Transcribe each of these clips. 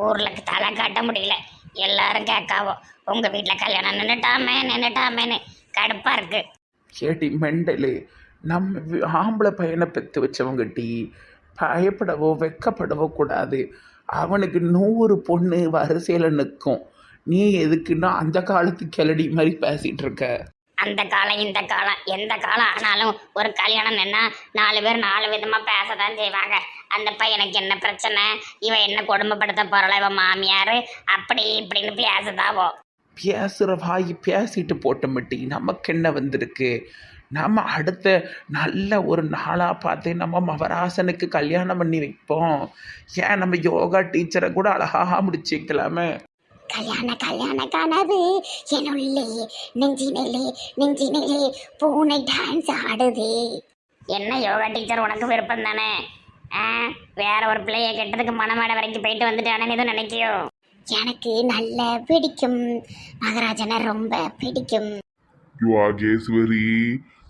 ஊரில் தலை காட்ட முடியல. எல்லாரும் கேட்காவோ உங்கள் வீட்டில் கல்யாணம் நின்றுட்டாமே நின்றுட்டாமேன்னு கடுப்பாக இருக்கு. ஏடி மெண்டலு நம்ம ஆம்பளை பையனை பெற்று வச்சவங்கட்டி பயப்படவோ வெக்கப்படவோ கூடாது. அவனுக்கு நூறு பொண்ணு வரிசையில் நிற்கும் நீ எதுக்குன்னா அந்த காலத்து கிளடி மாதிரி பேசிகிட்டு இருக்க. அந்த காலம் இந்த காலம் எந்த காலம் ஆனாலும் ஒரு கல்யாணம் நின்னா நாலு பேர் நாலு விதமாக பேச தான் செய்வாங்க. அந்த பையனுக்கு என்ன பிரச்சனை? இவன் என்ன கொடுமைப்படுத்த போறல இவன் மாமியார்? அப்படி இப்படின்னு பேசுதாவோ பேசுகிற வாய் பேசிட்டு போட்ட மட்டி நமக்கு என்ன வந்திருக்கு? நம்ம அடுத்த நல்ல ஒரு நாளாக பார்த்து நம்ம மவராசனுக்கு கல்யாணம் பண்ணி வைப்போம். ஏன் நம்ம யோகா டீச்சரை கூட அழகாக முடிச்சு வைக்கலாமே கல்யாண கல்யாண கனவு. என்னுள்ளே நெஞ்சினிலே நெஞ்சினிலே பூனை டான்ஸ் ஆடுது. என்ன யோகா டீச்சர் உனக்கு விருப்பம் தானே? வேற ஒரு பிள்ளைய கெட்டதுக்கு மனமேடை வரைக்கும் போயிட்டு வந்துட்டானே எதுவும் நினைக்கியோ? எனக்கு நல்ல பிடிக்கும். மகராஜனை ரொம்ப பிடிக்கும். யோகேஸ்வரி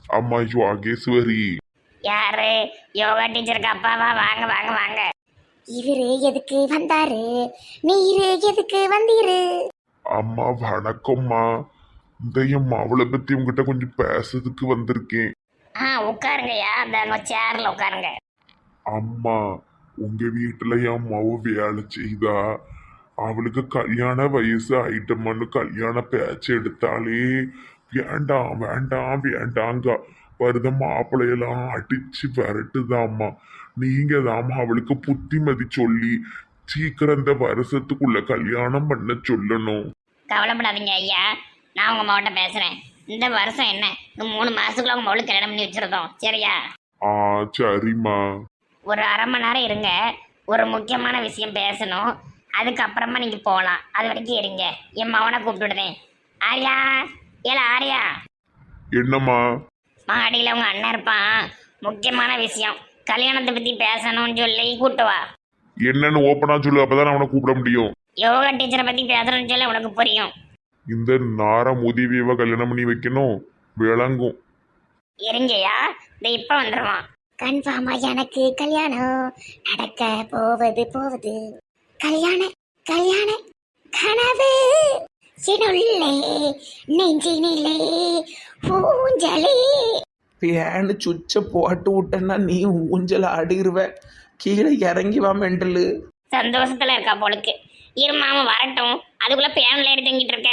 அம்மா யோகேஸ்வரி. யாரு? யோகா டீச்சருக்கு அப்பாவா? வாங்க வாங்க வாங்க. இவரு எதுக்கு வந்தாரு? நீரு எதுக்கு வந்தீரு? அம்மா வணக்கம்மா. இந்த என் மாவளை பத்தி உங்ககிட்ட கொஞ்சம் பேசுறதுக்கு வந்திருக்கேன். ஆ உட்காருங்கய்யா. அந்த அங்க சேர்ல உட்காருங்க. அம்மா உங்க வீட்டுல என் மாவு வேலை செய்தா? அவளுக்கு கல்யாண வயசு ஆயிட்டமான்னு கல்யாண பேச்சு எடுத்தாலே வேண்டாம் வேண்டாம் வேண்டாங்க. வருத மாப்பிள்ளையெல்லாம் அடிச்சு விரட்டுதாம்மா. நீங்க தாம்மா அவளுக்கு புத்திமதி சொல்லி சீக்கிரம் இந்த வருஷத்துக்குள்ள கல்யாணம் பண்ண சொல்லணும். கவலைப்படாதீங்க ஐயா. நான் உங்க மாவட்ட பேசுறேன். இந்த வருஷம் என்ன? மூணு மாசத்துக்குள்ள உங்க மவுளுக்கு கல்யாணம் பண்ணி வச்சிருந்தோம். சரியா? ஆ சரிம்மா. ஒரு அரை மணி நேரம் இருங்க. ஒரு முக்கியமான விஷயம் பேசணும். அதுக்கப்புறமா நீங்க போகலாம் அது வரைக்கும் இருங்க. என் மவனை கூப்பிட்டுடுதேன் ஆரியா? ஏல ஆரியா? என்னம்மா? மாடியில் உங்க அண்ணன் இருப்பான். முக்கியமான விஷயம். கல்யாணத்தை பத்தி பேசணும்னு சொல்லி கூட்டு வா. என்னன்னு ஓப்பனா சொல்லு. அப்பதான் அவனை கூப்பிட முடியும். யோகா டீச்சரை பத்தி பேசணும்னு சொல்லி உனக்கு புரியும். இந்த நாரம் உதவியவ கல்யாணம் பண்ணி வைக்கணும். விளங்கும். இருங்கய்யா. இந்த இப்ப வந்துருவான். கன்ஃபார்மா எனக்கு கல்யாணம் நடக்க போவது போவது. கல்யாண கல்யாண கனவு. சினுள்ளே நெஞ்சினிலே பூஞ்சலே பேனு சுச்ச போட்டு விட்டேன்னா நீ ஊஞ்சல் ஆடிருவ. கீழே இறங்கி வா மெண்டலு. சந்தோஷத்துல இருக்கா போலுக்கு இருமாம வரட்டும். அதுக்குள்ள பேன்ல ஏறி தங்கிட்டு இருக்க?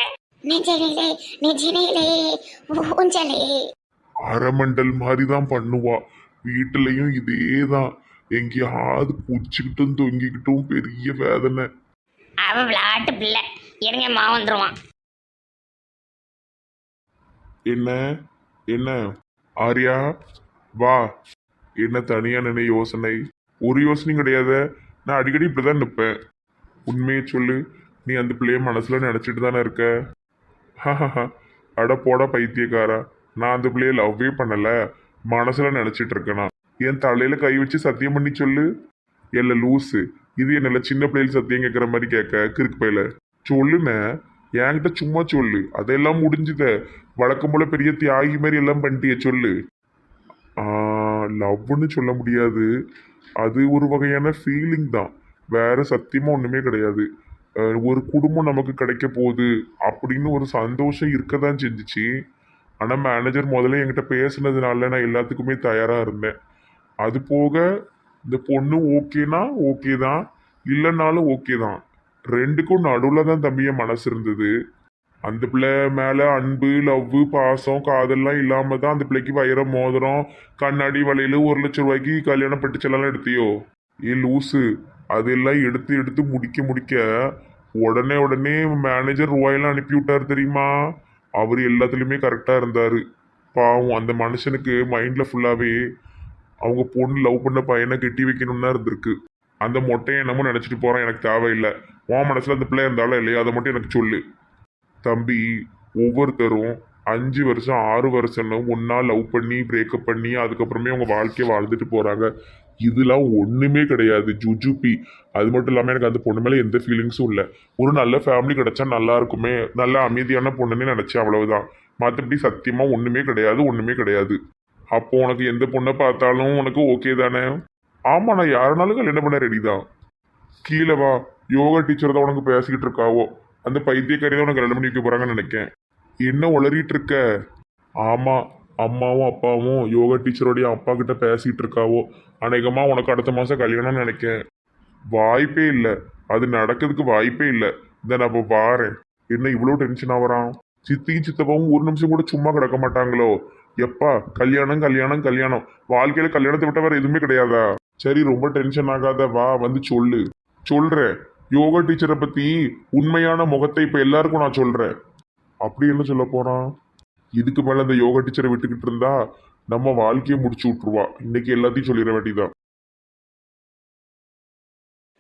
நெஞ்சினிலே நெஞ்சினிலே ஊஞ்சலே. அரைமண்டல் மாதிரி தான் பண்ணுவா. வீட்டுலயும் இதே தான் எங்கேயாவது குச்சிக்கிட்டும் தொங்கிக்கிட்டும் பெரிய வேதனை. அவ விளையாட்டு பிள்ளை. இருங்க மா வந்துருவான். என்ன? என்ன? ஆரியா வா. என்ன தனியா நினை யோசனை? ஒரு யோசனையும் கிடையாத. நான் அடிக்கடி இப்படிதான் நிற்பேன் உண்மையை சொல்லு. நீ அந்த பிள்ளைய மனசுல நினைச்சிட்டு தானே இருக்க? அட போடா பைத்தியக்காரா. நான் அந்த பிள்ளைய லவ்வே பண்ணல. மனசுல நினைச்சிட்டு இருக்கனா என் தலையில கை வச்சு சத்தியம் பண்ணி சொல்லு. எல்ல லூசு. இது என்னல சின்ன பிள்ளைகள் சத்தியம் கேட்குற மாதிரி கேட்க கிறுக்கு பையில. சொல்லுண்ணே. என்கிட்ட சும்மா சொல்லு. அதெல்லாம் முடிஞ்சுத. வழக்கம் போல பெரிய தியாகி மாதிரி எல்லாம் பண்ணிட்டிய சொல்லு. லவ்னு சொல்ல முடியாது. அது ஒரு வகையான ஃபீலிங் தான். வேற சத்தியமா ஒண்ணுமே கிடையாது. ஒரு குடும்பம் நமக்கு கிடைக்க போகுது. அப்படின்னு ஒரு சந்தோஷம் இருக்க தான் செஞ்சிச்சு. ஆனால் மேனேஜர் முதல்ல என்கிட்ட பேசுனதுனால நான் எல்லாத்துக்குமே தயாராக இருந்தேன். அது போக இந்த பொண்ணு ஓகேனா ஓகே தான் இல்லைனாலும் ஓகே தான் ரெண்டுக்கும் நடுவில் தான் தம்பிய மனசு இருந்தது. அந்த பிள்ளை மேலே அன்பு லவ் பாசம் காதல்லாம் இல்லாமல் தான் அந்த பிள்ளைக்கு வயிற மோதிரம் கண்ணாடி வலையில் ஒரு லட்சம் ரூபாய்க்கு கல்யாணம் பட்டுச்செல்லாம் எடுத்தியோ? ஏ லூசு. அதெல்லாம் எடுத்து எடுத்து முடிக்க முடிக்க உடனே உடனே மேனேஜர் ரூபாயெல்லாம் அனுப்பி விட்டார் தெரியுமா? அவர் எல்லாத்துலேயுமே கரெக்டாக இருந்தார். பாவம் அந்த மனுஷனுக்கு மைண்டில் ஃபுல்லாகவே அவங்க பொண்ணு லவ் பண்ண பையனை கட்டி வைக்கணும்னா இருந்திருக்கு. அந்த மொட்டையை என்னமோ நினச்சிட்டு போகிறேன் எனக்கு தேவையில்லை. உன் மனசில் அந்த பிள்ளை இருந்தாலும் இல்லையா? அதை மட்டும் எனக்கு சொல்லு. தம்பி ஒவ்வொருத்தரும் அஞ்சு வருஷம் ஆறு வருஷம்னு ஒன்றா லவ் பண்ணி பிரேக்கப் பண்ணி அதுக்கப்புறமே அவங்க வாழ்க்கையை வாழ்ந்துட்டு போகிறாங்க இதெல்லாம் ஒன்றுமே கிடையாது ஜுஜுபி. அது மட்டும் இல்லாமல் எனக்கு அந்த பொண்ணு மேலே எந்த ஃபீலிங்ஸும் இல்லை. ஒரு நல்ல ஃபேமிலி கிடைச்சா நல்லா இருக்குமே. நல்ல அமைதியான பொண்ணுன்னு நினச்சேன் அவ்வளவுதான். மற்றபடி சத்தியமாக ஒன்றுமே கிடையாது ஒன்றுமே கிடையாது. அப்போ உனக்கு எந்த பொண்ணை பார்த்தாலும் உனக்கு ஓகே தானே? ஆமாம் நான் யாருனாலும் கல்யாணம் பண்ண ரெடி தான். கீழே வா. யோகா டீச்சர் தான் உனக்கு பேசிக்கிட்டு இருக்காவோ. அந்த பைத்தியக்காரி தான் உனக்கு கல்யாணம் பண்ணி வைக்க போகிறாங்கன்னு நினைக்கேன். என்ன உளறிட்டு இருக்க? ஆமாம் அம்மாவும் அப்பாவும் யோகா டீச்சரோடைய அப்பா கிட்ட பேசிகிட்டு இருக்காவோ? அநேகமாக உனக்கு அடுத்த மாதம் கல்யாணம்னு நினைக்கேன். வாய்ப்பே இல்லை. அது நடக்கிறதுக்கு வாய்ப்பே இல்லை. இந்த நான் இப்போ பாரு என்ன இவ்வளோ டென்ஷன் ஆகுறான் சித்தியும் சித்தப்பாவும் ஒரு நிமிஷம் கூட சும்மா கிடக்க மாட்டாங்களோ? எப்பா கல்யாணம் கல்யாணம் கல்யாணம். வாழ்க்கையில் கல்யாணத்தை விட்ட வேறு எதுவுமே கிடையாதா? சரி ரொம்ப டென்ஷன் ஆகாத வா வந்து சொல்லு. சொல்கிறேன் யோகா டீச்சரை பற்றி உண்மையான முகத்தை இப்போ எல்லாருக்கும் நான் சொல்கிறேன் அப்படி என்ன சொல்ல போகிறான் இதுக்கு மேல அந்த யோகா டீச்சரை விட்டுக்கிட்டு இருந்தா நம்ம வாழ்க்கையை முடிச்சு விட்டுருவா. இன்னைக்கு எல்லாத்தையும் சொல்லிட வேண்டியதான்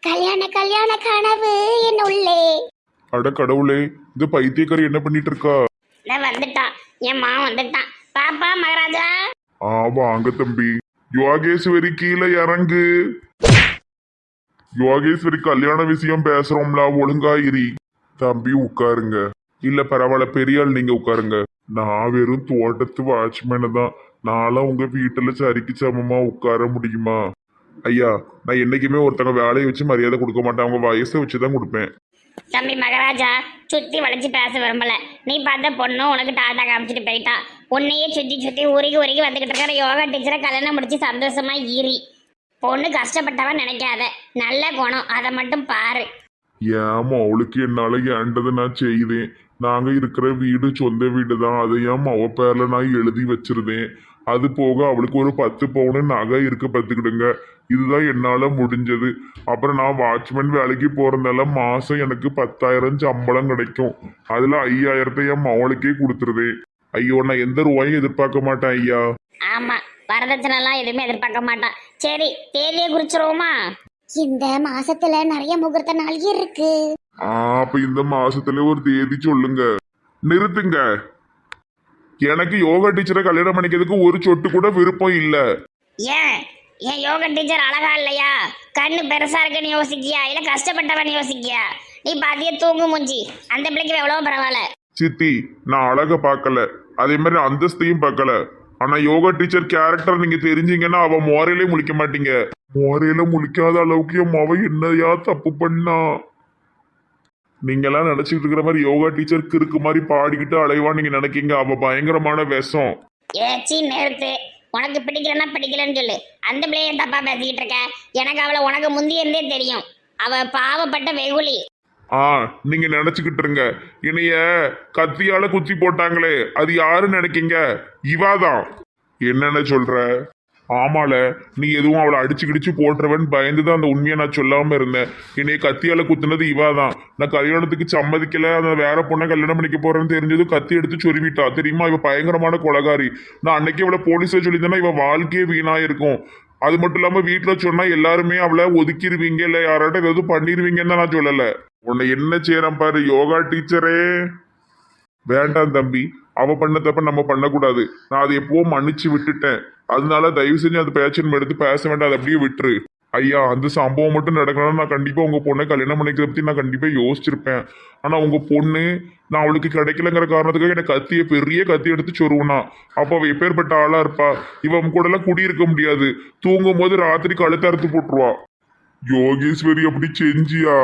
கல்யாண கல்யாண கனவு என் உள்ளே. அட கடவுளே இந்த பைத்தியக்காரி என்ன பண்ணிட்டு இருக்கா? நான் வந்துட்டான் என் மா வந்துட்டான். பாப்பா மகாராஜா. ஆ வாங்க தம்பி. யோகேஸ்வரி கீழே இறங்கு. யோகேஸ்வரி கல்யாண விஷயம் பேசுறோம்ல ஒழுங்கா இரி. தம்பி உட்காருங்க. இல்ல பரவாயில்ல பெரிய ஆள் நீங்க உட்காருங்க. நான் வெறும் தோட்டத்து வாட்ச்மேனு தான். நான்லாம் உங்க வீட்டுல சரிக்கு சமமா உட்கார முடியுமா? ஐயா நான் என்னைக்குமே ஒருத்தங்க வேலையை வச்சு மரியாதை கொடுக்க மாட்டேன். அவங்க வயசை வச்சு தான் கொடுப்பேன். தம்பி மகாராஜா சுத்தி வளைச்சு பேச விரும்பல. நீ பார்த்த பொண்ணு உனக்கு டாட்டா காமிச்சிட்டு போயிட்டா. உன்னையே சுத்தி சுத்தி உருகி உருகி வந்துகிட்டு இருக்கிற யோகா டீச்சரை கல்யாணம் முடிச்சு சந்தோஷமா ஈரி. பொண்ணு கஷ்டப்பட்டவன் நினைக்காத. நல்ல குணம். அதை மட்டும் பாரு. ஏமா அவளுக்கு என்னால ஏண்டதை நான் செய்தேன்? நாங்க இருக்கிற வீடு சொந்த வீடு தான் அதை ஏன் அவ பேர்ல நான் எழுதி வச்சிருந்தேன்? அது போக அவளுக்கு ஒரு பத்து பவுனு நகை இருக்கு பார்த்துக்கிடுங்க. இதுதான் என்னால முடிஞ்சது. அப்புறம் நான் வாட்ச்மேன் வேலைக்கு போறதுனால மாசம் எனக்கு பத்தாயிரம் சம்பளம் கிடைக்கும். அதுல ஐயாயிரத்தை என் மவளுக்கே கொடுத்துருதேன் ஐயோ நான் எந்த ரூபாயும் எதிர்பார்க்க மாட்டேன் ஐயா. ஆமா வரதட்சணைலாம் எதுவுமே எதிர்பார்க்க மாட்டான். சரி தேதியை குறிச்சிருவோமா? இந்த மாசத்துல நிறைய முகூர்த்த நாள் இருக்கு. ஆ அப்ப இந்த மாசத்துல ஒரு தேதி சொல்லுங்க. நிறுத்துங்க. எனக்கு யோகா டீச்சரை கல்யாணம் பண்ணிக்கிறதுக்கு ஒரு சொட்டு கூட விருப்பம் இல்ல. ஏன்? என் யோகா டீச்சர் அழகா இல்லையா? கண்ணு பெருசா இருக்குன்னு யோசிக்கியா? இல்ல கஷ்டப்பட்டவன் யோசிக்கியா? நீ பாத்திய தூங்கு மூஞ்சி. அந்த பிள்ளைக்கு எவ்வளவு பரவாயில்ல. சித்தி நான் அழக பார்க்கல. அதே மாதிரி அந்தஸ்தையும் பார்க்கல. ஆனா யோகா டீச்சர் கேரக்டர் நீங்க தெரிஞ்சீங்கன்னா அவ மோரையிலே முழிக்க மாட்டீங்க. மோரையில முழிக்காத அளவுக்கு என் மவ என்னையா தப்பு பண்ணா? நீங்கெல்லாம் நினைச்சிட்டு இருக்கிற மாதிரி யோகா டீச்சர் கிறுக்கு மாதிரி பாடிக்கிட்டு அலைவா நீங்க நினைக்கீங்க. அவ பயங்கரமான விஷம். ஏச்சி நிறுத்து உனக்கு பிடிக்கலன்னா பிடிக்கலன்னு சொல்லு. அந்த பிள்ளைய தப்பா பேசிக்கிட்டு இருக்க? எனக்கு அவளை உனக்கு முந்தைய இருந்தே தெரியும். அவ பாவப்பட்ட வெகுளி. ஆ நீங்க நினைச்சுக்கிட்டு இருங்க. இனைய கத்தியால குத்தி போட்டாங்களே. அது யாருன்னு நினைக்கீங்க? இவாதான். என்னென்ன சொல்ற? ஆமால நீ எதுவும் அவளை அடிச்சு கிடிச்சு போட்டுருவன்னு பயந்து தான் அந்த உண்மையை நான் சொல்லாம இருந்தேன். என்னைய கத்தியால குத்துனது இவாதான். நான் கல்யாணத்துக்கு சம்மதிக்கல அந்த வேற பொண்ணை கல்யாணம் பண்ணிக்க போறேன்னு தெரிஞ்சதும் கத்தி எடுத்து சொருவிட்டா. தெரியுமா இவ பயங்கரமான கொலகாரி. நான் அன்னைக்கு அவளை போலீஸ்ல சொல்லியிருந்தேன்னா இவ வாழ்க்கையே வீணா இருக்கும் அது மட்டும் இல்லாம வீட்டுல சொன்னா எல்லாருமே அவளை ஒதுக்கிடுவீங்க இல்ல யாராட்ட ஏதாவது பண்ணிடுவீங்கன்னு தான் நான் சொல்லல. உன்னை என்ன செய்யறேன் பாரு யோகா டீச்சரே. வேண்டாம் தம்பி அவ பண்ண தப்ப நம்ம பண்ணக்கூடாது. நான் அதை எப்பவோ மன்னிச்சு விட்டுட்டேன். அதனால தயவு செஞ்சு அந்த பேச்சன் எடுத்து பேச வேண்டாம். அதை அப்படியே விட்டுரு. ஐயா அந்த சம்பவம் மட்டும் நடக்கணும்னா நான் கண்டிப்பா உங்க பொண்ணை கல்யாணம் பண்ணிக்கிறத பத்தி நான் கண்டிப்பா யோசிச்சிருப்பேன். ஆனா உங்க பொண்ணு நான் அவளுக்கு கிடைக்கலங்கிற காரணத்துக்காக எனக்கு கத்திய பெரிய கத்தி எடுத்து சொருவனா. அப்ப அவ எப்பேற்பட்ட ஆளா இருப்பா? இவன் கூட எல்லாம் குடியிருக்க முடியாது. தூங்கும் போது ராத்திரி கழுத்து அறுத்து போட்டுருவா. யோகேஸ்வரி அப்படி செஞ்சியா?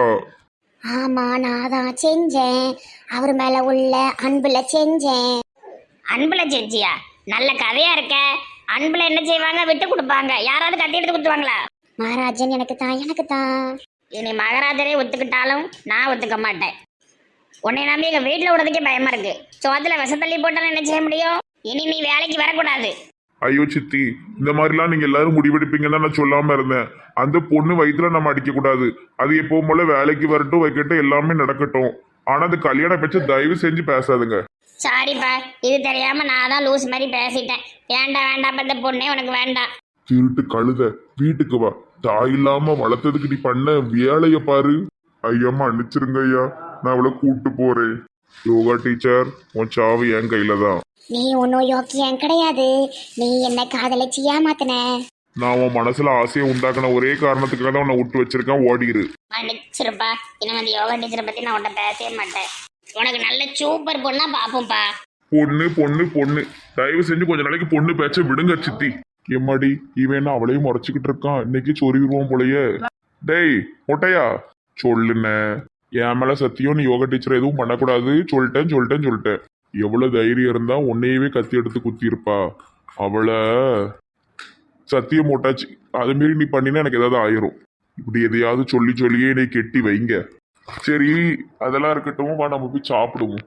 ஆமா நான் தான் செஞ்சேன். அவர் மேல உள்ள அன்புல செஞ்சேன். அன்புல செஞ்சியா? நல்ல கதையா இருக்க. அன்புல என்ன செய்வாங்க? விட்டு கொடுப்பாங்க. யாராவது கட்டி எடுத்து கொடுத்துவாங்களா மகாராஜன் எனக்கு தான் எனக்கு தான் இனி மகாராஜரே ஒத்துக்கிட்டாலும் நான் ஒத்துக்க மாட்டேன். உன்னை நம்பி எங்க வீட்டுல விடுறதுக்கே பயமா இருக்கு. சோத்துல விஷத்தள்ளி போட்டாலும் என்ன செய்ய முடியும்? இனி நீ வேலைக்கு வரக்கூடாது. ஐயோ சித்தி இந்த மாதிரிலாம் நீங்க எல்லாரும் முடிவெடுப்பீங்கன்னு நான் சொல்லாம இருந்தேன். அந்த பொண்ணு வயிற்றுல நம்ம அடிக்க கூடாது. அது எப்பவும் போல வேலைக்கு வரட்டும் வைக்கட்டும் எல்லாமே நடக்கட்டும். ஆனா அந்த கல்யாண பேச்ச தயவு செஞ்சு பேசாதுங்க. சாரிப்பா இது தெரியாம நான் தான் லூஸ் மாதிரி பேசிட்டேன். வேண்டாம் வேண்டாம் இந்த பொண்ணே உனக்கு வேண்டாம் திருட்டு கழுத வீட்டுக்கு வா. தாய் இல்லாம வளர்த்ததுக்கு நீ பண்ண வேலைய பாரு. ஐயா மன்னிச்சிருங்க ஐயா. நான் அவளை கூட்டு போறேன். யோகா டீச்சர் உன் சாவு என் கையில தான். நீ ஒன்றும் யோக்கியம் கிடையாது. நீ என்ன காதலிச்சு ஏமாத்தின நான் உன் மனசுல ஆசையை உண்டாக்குன ஒரே காரணத்துக்காக தான் உன்னை விட்டு வச்சிருக்கேன். ஓடிரு மன்னிச்சிருப்பா. இனிமே அந்த யோகா டீச்சரை பத்தி நான் உன்ட்ட பேசவே மாட்டேன். உனக்கு நல்ல சூப்பர் பொண்ணா பாப்போம்ப்பா பொண்ணு பொண்ணு பொண்ணு. தயவு செஞ்சு கொஞ்ச நாளைக்கு பொண்ணு பேச்ச விடுங்க சித்தி. எம்மாடி இவன் என்ன அவளையும் முறைச்சிக்கிட்டு இருக்கான்? இன்னைக்கு சொருவிடுவோம் போலயே. டேய் மொட்டையா? சொல்லுண்ணே. என் மேல சத்தியம் நீ யோகா டீச்சர் எதுவும் பண்ணக்கூடாது. சொல்லிட்டேன் சொல்லிட்டேன் சொல்லிட்டேன். எவ்வளவு தைரியம் இருந்தா உன்னையவே கத்தி எடுத்து குத்திருப்பா அவளை சத்தியம் போட்டாச்சு. அது மாரி நீ பண்ணினா எனக்கு ஏதாவது ஆயிரும். இப்படி எதையாவது சொல்லி சொல்லியே நீ கெட்டி வைங்க. சரி அதெல்லாம் இருக்கட்டும் வா நம்ம போய் சாப்பிடுவோம்.